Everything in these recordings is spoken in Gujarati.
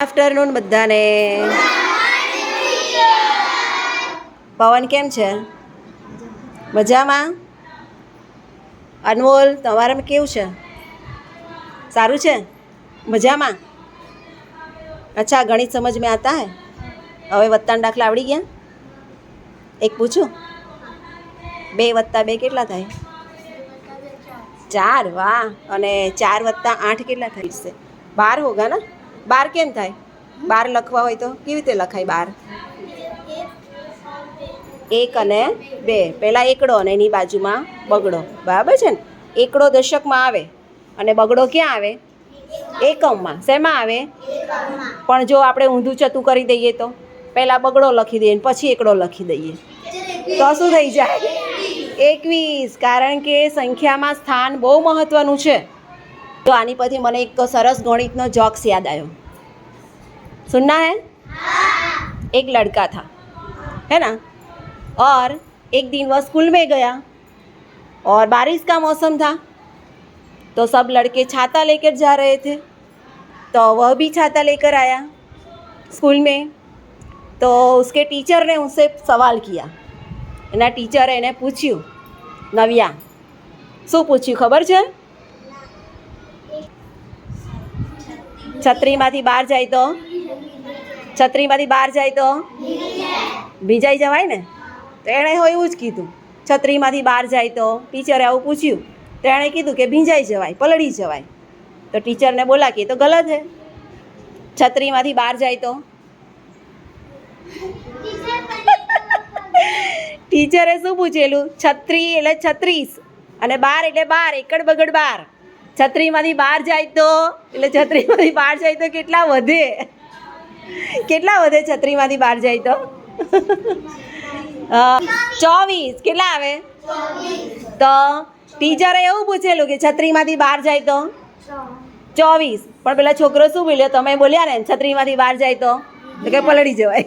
આફ્ટરનૂન બધાને. પવન કેમ છે? મજામાં? અનમોલ તમારામાં કેવું છે? સારું છે? મજામાં? અચ્છા, ગણિત સમજ મેં આતા હે? હવે વત્તાના દાખલા આવડી ગયા? એક પૂછું? બે વત્તા બે કેટલા થાય? ચાર, વાહ. અને ચાર વત્તા આઠ કેટલા થાય? છે બાર હોગા ને? બાર કેમ થાય? બાર લખવા હોય તો કેવી રીતે લખાય બાર? એક અને બે. પહેલાં એકડો અને એની બાજુમાં બગડો. બરાબર છે ને? એકડો દશકમાં આવે અને બગડો ક્યાં આવે? એકમમાં. શેમાં આવે? પણ જો આપણે ઊંધું ચતું કરી દઈએ તો? પહેલાં બગડો લખી દઈએ પછી એકડો લખી દઈએ. તો શું થઈ જાય? એકવીસ. કારણ કે સંખ્યામાં સ્થાન બહુ મહત્ત્વનું છે. તો આની પછી મને એક સરસ ગણિતનો જોક્સ યાદ આવ્યો. સુનના હે एक लड़का था है ना और एक दिन वह स्कूल में गया और बारिश का मौसम था तो सब लड़के छाता लेकर जा रहे थे तो वह भी छाता लेकर आया स्कूल में तो उसके टीचर ने उनसे सवाल किया એના ટીચરે એને પૂછ્યું નવ્યા શું પૂછ્યું ખબર છે છત્રીમાંથી બહાર જાય તો છત્રીમાંથી બહાર જાય તો? ભીજાઈ જવાય ને? તો એણે હો એવું જ કીધું. છત્રીમાંથી બહાર જાય તો ટીચરે આવું પૂછ્યું. તો એણે કીધું કે ભીંજાઈ જવાય, પલળી જવાય. તો ટીચરને બોલા કે તો ગલત હે. છત્રીમાંથી બહાર જાય તો? ટીચરે શું પૂછેલું? છત્રી એટલે છત્રીસ અને બાર એટલે બાર, એકડ બગડ બાર. છત્રીમાંથી બહાર જાય તો? એટલે છત્રીમાંથી બહાર જાય તો કેટલા વધે? કેટલા વધે છત્રીમાંથી બહાર જાય તો? ચોવીસ. કેટલા આવે? તો ટીચરે એવું પૂછેલું કે છત્રીમાંથી બહાર જાય તો? ચોવીસ. પણ પેલા છોકરો શું બોલ્યો? તમે બોલ્યા ને, છત્રીમાંથી બહાર જાય તો? કે પલળી જવાય.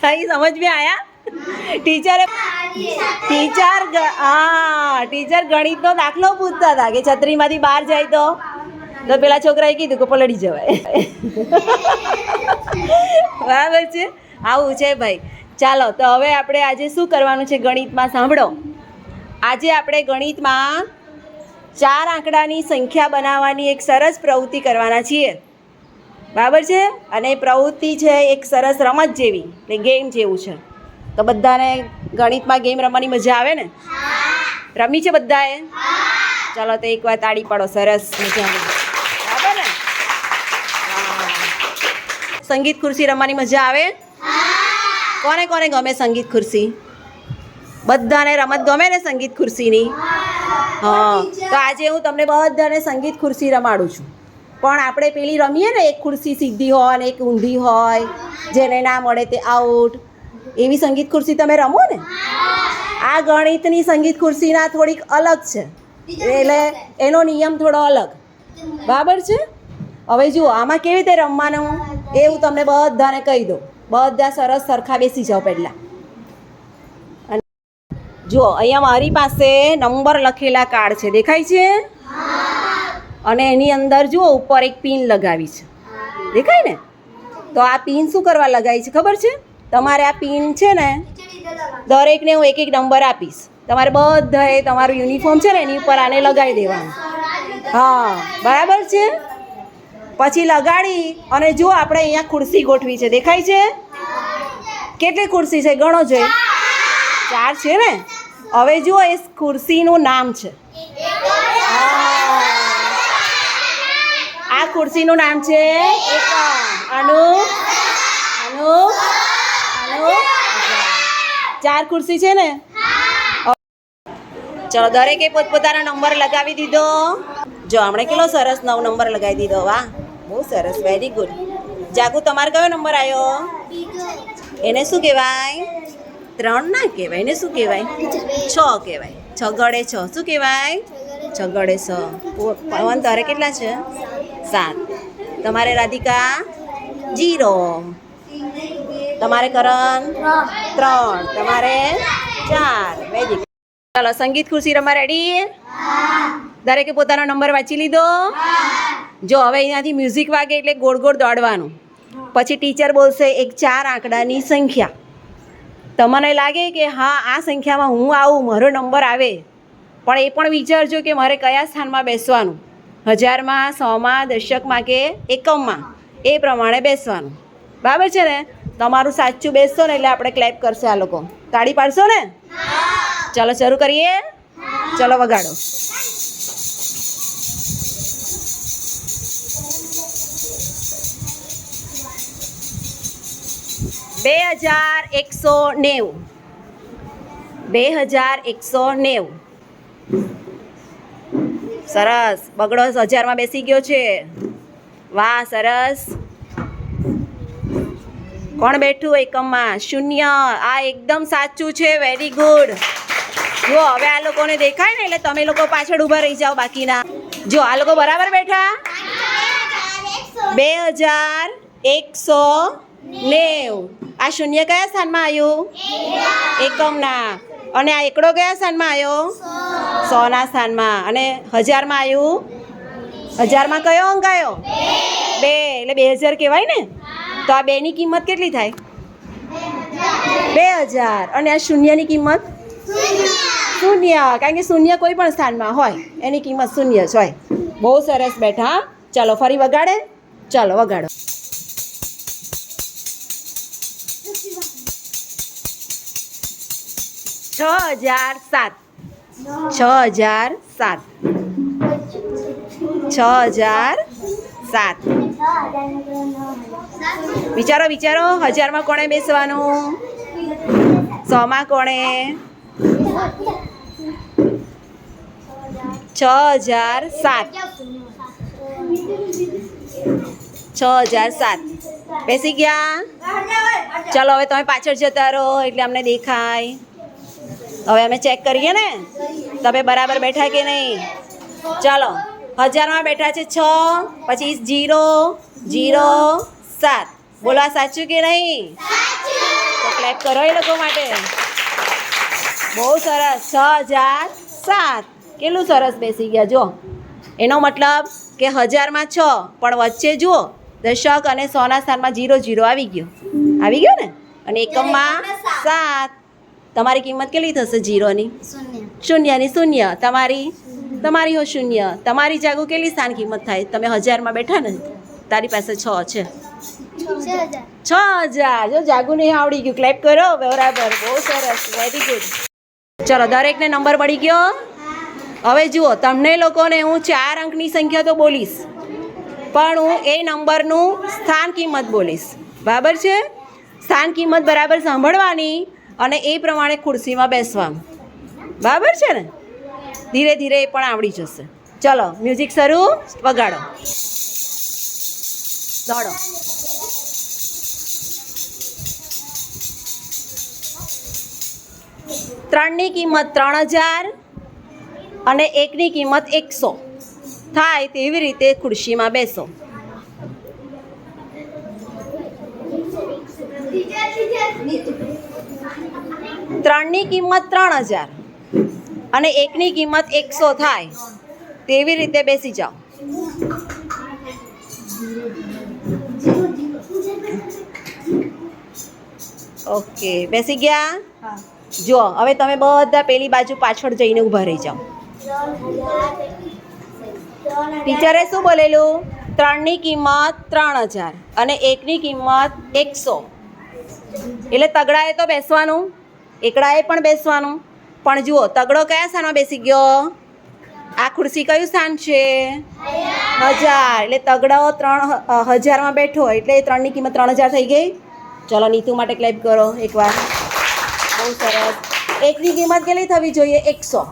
સહી સમજ મેં આયા? ટીચરે ટીચર હા, ટીચર ગણિતનો દાખલો પૂછતા હતા કે છત્રીમાંથી બહાર જાય તો? તો પેલા છોકરાએ કીધું કે પલળી જવાય. બરાબર છે? આવું છે ભાઈ. ચાલો તો હવે આપણે આજે શું કરવાનું છે ગણિતમાં સાંભળો. આજે આપણે ગણિતમાં ચાર આંકડાની સંખ્યા બનાવવાની એક સરસ પ્રવૃત્તિ કરવાના છીએ. બરાબર છે? અને પ્રવૃત્તિ છે એક સરસ રમત જેવી એટલે ગેમ જેવું છે. તો બધાને ગણિતમાં ગેમ રમવાની મજા આવે ને? રમી છે બધાએ? ચાલો તો એકવાર તાળી પાડો સરસ મજા આવે બરાબર ને હા. સંગીત ખુરશી રમવાની મજા આવે? કોને કોને ગમે સંગીત ખુરશી? બધાને રમત ગમે ને સંગીત ખુરશીની? હા, તો આજે હું તમને બધાને સંગીત ખુરશી રમાડું છું. પણ આપણે પેલી રમીએ ને, એક ખુરશી સીધી હોય ને, એક ઊંધી હોય, જેને ના મળે તે આઉટ એવી સંગીત ખુરશી તમે રમો ને? આ ગણિતની સંગીત ખુરશીના થોડીક અલગ છે. એટલે એનો નિયમ થોડો અલગ. બરાબર છે? હવે જુઓ, આમાં કેવી રીતે રમવાનું? એ હું તમને બધાને કહી દઉં. બધા સરસ સરખા બેસી જાઓ પહેલાં. જુઓ, અહીંયા મારી પાસે નંબર લખેલા કાર્ડ છે. દેખાય છે? અને એની અંદર જુઓ, ઉપર એક પિન લગાવી છે. દેખાય ને? તો આ પિન શું કરવા લગાવી છે? ખબર છે? તમારે આ પિન છે ને, દરેકને હું એક એક નંબર આપીશ. તમારે બધાએ તમારું યુનિફોર્મ છે ને, એની ઉપર આને લગાવી દેવાનું. હા, બરાબર છે? પછી લગાડી અને જો આપણે અહીંયા ખુરશી ગોઠવી છે, દેખાય છે? કેટલી ખુરશી છે, ગણો જોઈએ ચાર છે ને? હવે જુઓ એ ખુરશીનું નામ છે. આ ખુરશીનું નામ છે અનુ? અનુ? ચાર ખુરશી છે ને? ચલો, દરેકે પોતપોતાનો નંબર લગાવી દીધો. જો હમણે કેટલો સરસ નવ નંબર લગાવી દીધો, વાહ. બહુ સરસ વેરી ગુડ જાગુ તમારો કયો નંબર આવ્યો એને શું કહેવાય? ત્રણ ના કહેવાય એને શું કહેવાય? છ કહેવાય. છ ગળે છ. શું કહેવાય? છ ગળે છ. પવન તારે કેટલા છે? સાત. તમારે રાધિકા? જીરો. તમારે કરણ? ત્રણ. તમારે ચાર. વેરી ચાલો, સંગીત ખુરશી રમવા રેડી દરેકે પોતાનો નંબર વાંચી લીધો? જો, હવે અહીંયાથી મ્યુઝિક વાગે એટલે ગોળ ગોળ દોડવાનું. પછી ટીચર બોલશે, એક ચાર આંકડાની સંખ્યા. તમને લાગે કે, હા, આ સંખ્યામાં હું આવું, મારો નંબર આવે. પણ એ પણ વિચારજો કે મારે કયા સ્થાનમાં બેસવાનું. હજારમાં, સોમાં, દશકમાં કે એકમમાં. એ પ્રમાણે બેસવાનું. બરાબર છે ને? તમારું સાચું બેસશો ને એટલે આપણે ક્લેપ કરશે આ લોકો. તાળી પાડશો ને? ચાલો શરૂ કરીએ. ચલો વગાડો. બે હજાર એકસો નેવું. બે હજાર એકસો નેવું. સરસ. બગડો હજારમાં બેસી ગયો છે. વાહ, સરસ. કોણ બેઠું એકમમાં? શૂન્ય. આ એકદમ સાચું છે. વેરી ગુડ જો હવે આ લોકોને દેખાય ને એટલે તમે લોકો પાછળ ઊભા રહી જાઓ બાકીના. જો આ લોકો બરાબર બેઠા? બે હજાર એકસો નેવું. આ શૂન્ય કયા સ્થાનમાં આવ્યું? એકમના. અને આ એકડો કયા સ્થાનમાં આવ્યો? સોના સ્થાનમાં. અને હજારમાં આવ્યું? હજારમાં કયો અંક આવ્યો? બે. એટલે બે હજાર કહેવાય ને? તો આ બેની કિંમત કેટલી થાય? બે હજાર. અને આ શૂન્યની કિંમત? શૂન્ય, કારણ કે શૂન્ય કોઈ પણ સ્થાનમાં હોય, એની કિંમત શૂન્ય જ હોય. બહુ સરસ બેઠા. ચાલો, ફરી વગાડે. ચાલો, વગાડો. છ હજાર સાત. છ હજાર સાત. છ હજાર સાત. વિચારો વિચારો, હજારમાં કોણે બેસવાનું? સોમાં કોણે? છ હજાર સાત. છ હજાર સાત. બેસી ગયા? ચલો, હવે તમે પાછળ જતા રહો, એટલે અમને દેખાય. હવે અમે ચેક કરીએ ને, તમે બરાબર બેઠા કે નહીં? ચાલો, હજારમાં બેઠા છે છ, પછી જીરો જીરો, સાત. બોલવા સાચું કે નહીં? તો ક્લેપ કરો એ લોકો માટે. બહુ સરસ, છ હજાર સાત. કેટલું સરસ બેસી ગયા જો. એનો મતલબ કે હજારમાં છ પણ વચ્ચે જુઓ દશક અને સોના સ્થાનમાં જીરો જીરો આવી ગયો. આવી ગયો ને? અને એકમમાં સાત. તમારી કિંમત કેટલી થશે જીરોની? શૂન્યની શૂન્ય. તમારી? તમારી હો શૂન્ય. તમારી જાગો કેટલી સ્થાન કિંમત થાય? તમે હજારમાં બેઠા ને? તારી પાસે છ છે. છ હજાર. જો જાગુ નહીં આવડી ગયું. ક્લેપ કરો. બરાબર. બહુ સરસ. વેરી ગુડ ચલો દરેકને નંબર મળી ગયો. હવે જુઓ, તમને લોકોને હું ચાર અંકની સંખ્યા તો બોલીશ, પણ હું એ નંબરનું સ્થાન કિંમત બોલીશ. બરાબર છે? સ્થાન કિંમત બરાબર સાંભળવાની અને એ પ્રમાણે ખુરશીમાં બેસવાનું બરાબર છે ને? ધીરે ધીરે એ પણ આવડી જશે. ચલો, મ્યુઝિક શરૂ, વગાડો. દોડો. ત્રણની કિંમત ત્રણ હજાર અને એકની કિંમત એકસો. થાય તેવી રીતે ખુરશીમાં બેસો. ત્રણની કિંમત ત્રણ હજાર અને એકની કિંમત એકસો થાય તેવી રીતે બેસી જાઓ. ઓકે બેસી ગયા? જો હવે તમે બધા પેલી બાજુ પાછળ જઈને ઊભા રહી જાઓ. ટીચરે શું બોલેલું? ત્રણની કિંમત ત્રણ હજાર અને એકની કિંમત એકસો. એટલે તગડાએ તો બેસવાનું, એકડાએ પણ બેસવાનું. પણ જુઓ, તગડો કયા સ્થાનમાં બેસી ગયો? આ ખુરશી કયું સ્થાન છે? હજાર. એટલે તગડો ત્રણ હજારમાં બેઠો એટલે ત્રણની કિંમત ત્રણ હજાર થઈ ગઈ. ચલો, નીતુ માટે ક્લેપ કરો એકવાર. બહુ સરસ. એકની કિંમત કેટલી થવી જોઈએ? એકસો.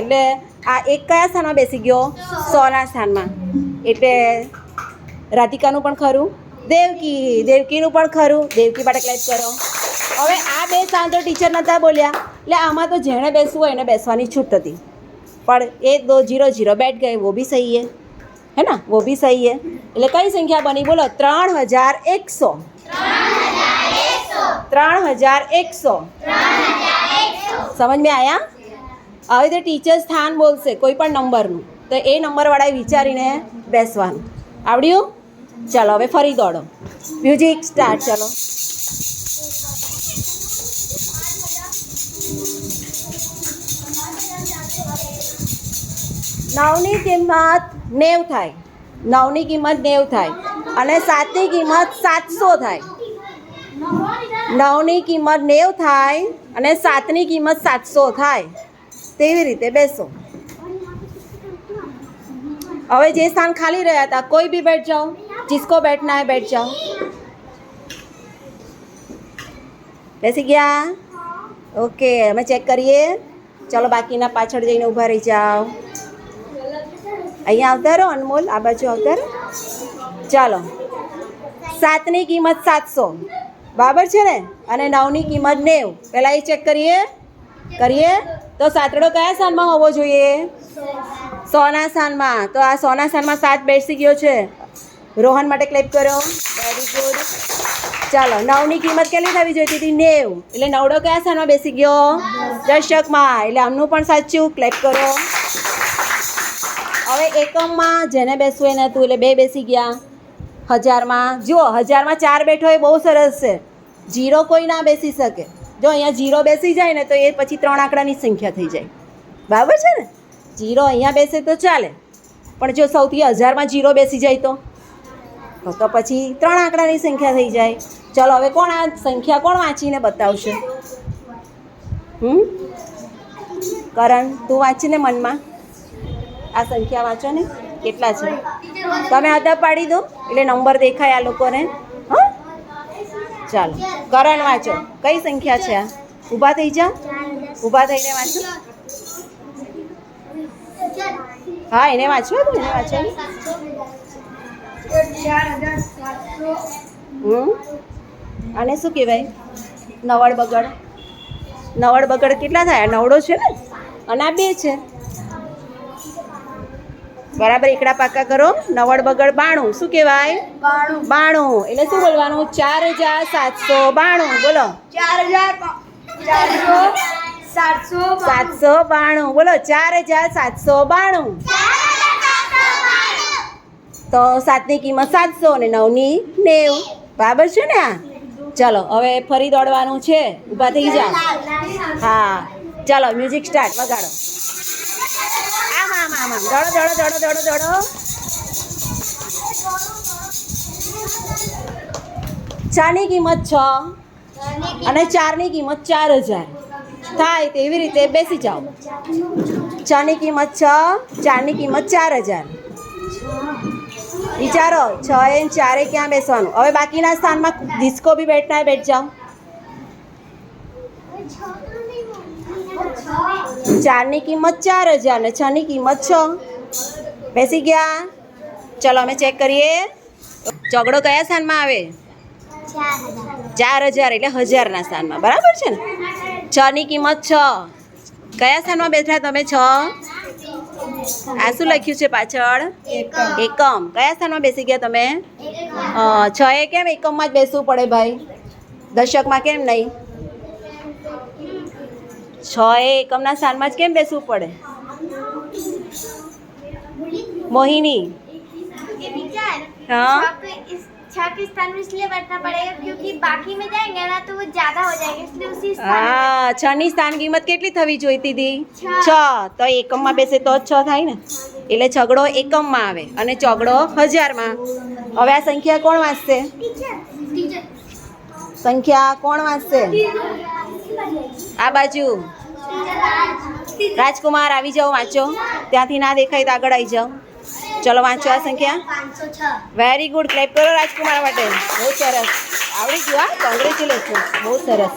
એટલે આ એક કયા સ્થાનમાં બેસી ગયો? સોના સ્થાનમાં. એટલે રાધિકાનું પણ ખરું દેવકી દેવકીનું પણ ખરું. દેવકી માટે ક્લેપ કરો. હવે આ બે સ્થાન તો ટીચર નહોતા બોલ્યા. એટલે આમાં તો જેણે બેસવું હોય એને બેસવાની છૂટ હતી પણ એ દો જીરો જીરો બેઠ ગઈ વો બી સહી હે. હે વો બી સહી હે. એટલે કઈ સંખ્યા બની? બોલો ત્રણ હજાર એકસો. ત્રણ હજાર એકસો. સમજ મેં આયા? હવે તે ટીચર સ્થાન બોલશે, કોઈ પણ નંબરનું, તો એ નંબરવાળાએ વિચારીને બેસવાનું. આવડ્યું? ચાલો, હવે ફરી દોડો. મ્યુઝિક સ્ટાર્ટ ચાલો. નવની કિંમત નેવ થાય. નવની કિંમત નેવ થાય. અને સાતની કિંમત સાતસો થાય. નવની કિંમત નેવ થાય અને સાતની કિંમત સાતસો થાય. તેવી રીતે બેસો. હવે જે સ્થાન ખાલી રહ્યા હતા, કોઈ બી બેઠ જાઓ. જિસકો બેઠના હે, બેઠ જાઓ. બેસી ગયા? ઓકે, અમે ચેક કરીએ. ચલો, બાકીના પાછળ જઈને ઊભા રહી જાઓ. અહીંયા આવતા રહો, અનમોલ. આ બાજુ આવતા રહો. ચાલો. સાતની કિંમત સાતસો. બરાબર છે ને? અને નવની કિંમત નેવ. પહેલાં એ ચેક કરીએ. કરીએ. તો સાતડો કયા સ્થાનમાં હોવો જોઈએ? સોના સ્થાનમાં તો આ સોના સ્થાનમાં સાત બેસી ગયો છે. રોહન માટે ક્લેપ કરો વેરી ગુડ ચાલો, નવની કિંમત કેટલી થવી જોઈતી હતી નેવ. એટલે નવડો કયા સ્થાનમાં બેસી ગયો? દશકમાં. એટલે આમનું પણ સાચું. ક્લેપ કરો. હવે એકમમાં જેને બેસવું એ નહોતું એટલે બે બેસી ગયા. હજારમાં. જુઓ, હજારમાં ચાર બેઠો એ બહુ સરસ છે. જીરો કોઈ ના બેસી શકે. જો અહીંયા જીરો બેસી જાય ને તો એ પછી ત્રણ આંકડાની સંખ્યા થઈ જાય. બરાબર છે ને? જીરો અહીંયા બેસે તો ચાલે. પણ જો સૌથી હજારમાં જીરો બેસી જાય તો? તો પછી ત્રણ આંકડાની સંખ્યા થઈ જાય. ચલો હવે કોણ આ સંખ્યા કોણ વાંચીને બતાવશે? હમ? કરણ, તું વાંચીને મનમાં. આ સંખ્યા વાંચો ને. કેટલા છે? તમે અદા પાડી દો. એટલે નંબર દેખાય આ લોકોને. ચાલો, કરણ વાંચો. કઈ સંખ્યા છે આ? ઊભા થઈ જા. ઊભા થઈને વાંચો. હા, એને વાંચો તો એને વાંચો હમ? આને શું કહેવાય? નવડ બગડ. નવડ બગડ કેટલા થાય? નવડો છે ને? અને આ બે છે. બરાબર એકડા પાકા કરો. નવડ બગડ બાણું. શું કહેવાય? બાણું. એટલે શું બોલવાનું? ચાર હજાર સાતસો બાણું. બોલો. ચાર હજાર સાતસો સાતસો બાણું. બોલો ચાર હજાર સાતસો બાણું. તો સાતની કિંમત સાતસો અને નવની નેવ. બરાબર છે ને ચલો હવે ફરી દોડવાનું છે. ઊભા થઈ જાઓ. હા. ચાલો મ્યુઝિક સ્ટાર્ટ. વગાડો. આમ આમ આમ. દોડો દોડો દોડો દોડો દોડો. ચાની કિંમત છ. અને ચારની કિંમત ચાર હજાર. થાય તેવી રીતે બેસી જાઓ. ચાની કિંમત છ, ચારની કિંમત ચાર હજાર. વિચારો, છ એ ચારે ક્યાં બેસવાનું? હવે બાકીના સ્થાનમાં ડિસ્કો બી બેઠના બેઠ જાઓ. ચારની કિંમત ચાર હજાર ને છની કિંમત છ. બેસી ગયા? ચલો, અમે ચેક કરીએ. ચોગડો કયા સ્થાનમાં આવે? ચાર હજાર, એટલે હજારના સ્થાનમાં. બરાબર છે ને? છ ની કિંમત છ. કયા સ્થાનમાં બેઠા તમે છ? આ શું લખ્યું છે પાછળ? એકમ. કયા સ્થાનમાં બેસી ગયા તમે? છ એ કેમ એકમમાં જ બેસવું પડે ભાઈ? દશકમાં કેમ નહીં? છ એ એકમના સ્થાનમાં જ કેમ બેસવું પડે મોહિની ये विचार हाँ छह पे इस छह के स्थान में इसलिए बैठना पड़ेगा क्योंकि बाकी में जाएंगे ना तो वो ज्यादा हो जाएगा इसलिए उसी स्थान में હા છ ની સ્થાન કિંમત કેટલી થવી જોઈતી હતી છ. છ તો એકમમાં બેસે તો જ છ થાય ને એટલે છગડો એકમમાં આવે અને ચોગડો હજારમાં હવે આ સંખ્યા કોણ વાંચશે टीचर टीचर સંખ્યા કોણ વાંચશે આ બાજુ રાજકુમાર આવી જાઓ, વાંચો. ત્યાંથી ના દેખાય તો આગળ આવી જાઓ. ચલો, વાંચો આ સંખ્યા. વેરી ગુડ ક્લેપ કરો રાજકુમાર માટે. બહુ સરસ. આવડી ગયું, હા? કોંગ્રેચ્યુલેશન બહુ સરસ.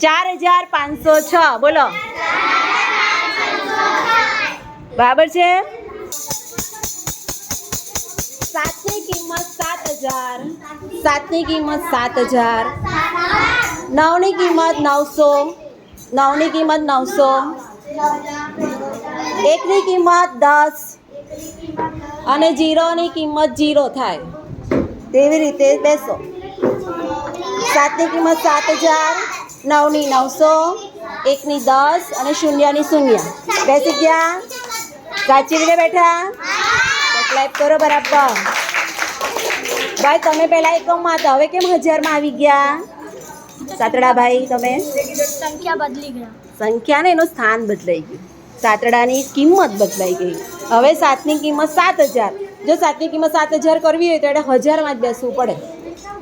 ચાર હજાર પાંચસો છ. બોલો. બરાબર છે? કિંમત સાત હજાર. સાતની કિંમત સાત હજાર. નવની કિંમત નવસો. નવની કિંમત નવસો. એકની કિંમત દસ. અને જીરોની કિંમત જીરો થાય. તેવી રીતે બેસો. સાતની કિંમત સાત હજાર. નવની નવસો. એકની દસ અને શૂન્યની શૂન્ય. બેસી ગયા? સાચી રીતે બેઠા? તો ક્લેપ કરો બરાબર. ભાઈ તમે પહેલા એકમમાં હતા હવે કેમ હજારમાં આવી ગયા? સાતડાભાઈ તમે? સંખ્યા બદલી ગયા. સંખ્યા ને એનું સ્થાન બદલાઈ ગયું. સાતડાની કિંમત બદલાઈ ગઈ. હવે સાતની કિંમત સાત હજાર. જો સાતની કિંમત સાત હજાર કરવી હોય તો એટલે હજારમાં જ બેસવું પડે.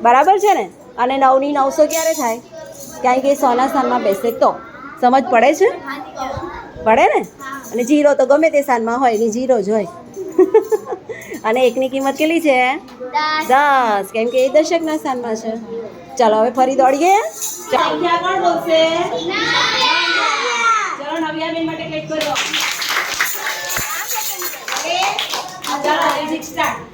બરાબર છે ને? અને નવની નવસો ક્યારે થાય? કારણ કે સોના સ્થાનમાં બેસે તો. સમજ પડે છે? પડે ને? અને જીરો તો ગમે તે સ્થાનમાં હોય એની જીરો જ હોય. અને એકની કિંમત કેટલી છે? દસ. કેમ કે એ દશકના સ્થાનમાં છે. ચાલો હવે ફરી દોડીએ. સંખ્યા કોણ બોલશે? ચલો નવ્યાબેન માટે ક્લિક કરો ચાલો મ્યુઝિક સ્ટાર્ટ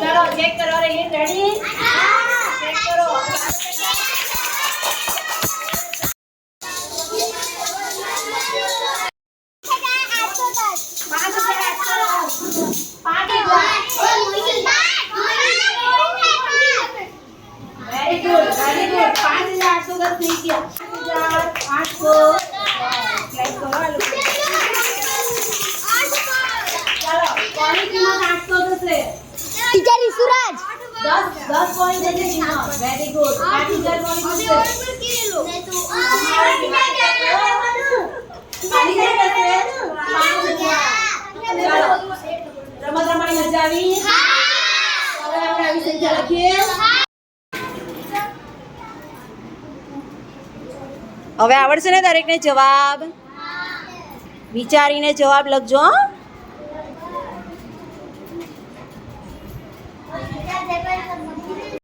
ચલો ચેક કરો રહીએ રેડી ઈસુરાજ દસ દસ પોઈન્ટ થશે કિંમત વેરી ગુડ આઠ. હજાર કોની થશે ખાલી થઈ જશે પાંચ હજાર ચાલો. રમત રમાણી મજા આવી? હવે આપણે આવી સંખ્યા લખીએ. હવે આવડશે ને દરેકને જવાબ? વિચારીને જવાબ લખજો હં?